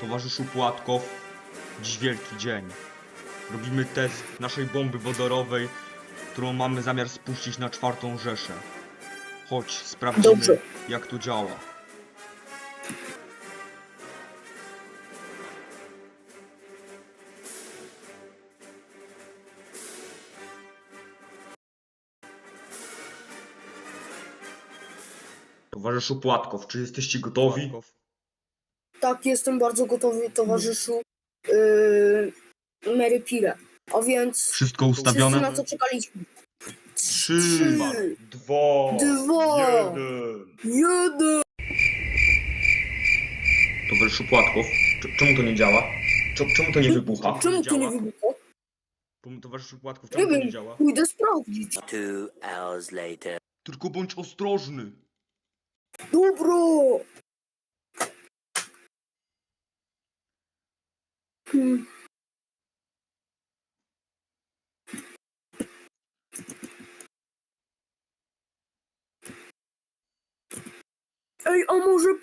Towarzyszu Płatkow, dziś wielki dzień. Robimy test naszej bomby wodorowej, którą mamy zamiar spuścić na czwartą Rzeszę. Chodź, sprawdzimy Dobrze. jak to działa. Towarzyszu Płatkow, czy jesteście gotowi? Tak, jestem bardzo gotowy, towarzyszu yy, Mary Pire. A więc Wszystko wszyscy ustawione? na co czekaliśmy. Trzy, Trzy, dwa, dwa, jeden. jeden. Towarzyszu Płatkow, c- czemu to nie działa? Cze- Czemu to nie wybucha? Czemu to nie działa? wybucha? Pom- Towarzyszu Płatków, Nie czemu to nie wiem, działa? pójdę sprawdzić. Two hours later. Tylko bądź ostrożny. Dobro! Hmm. Œil en mon jeu.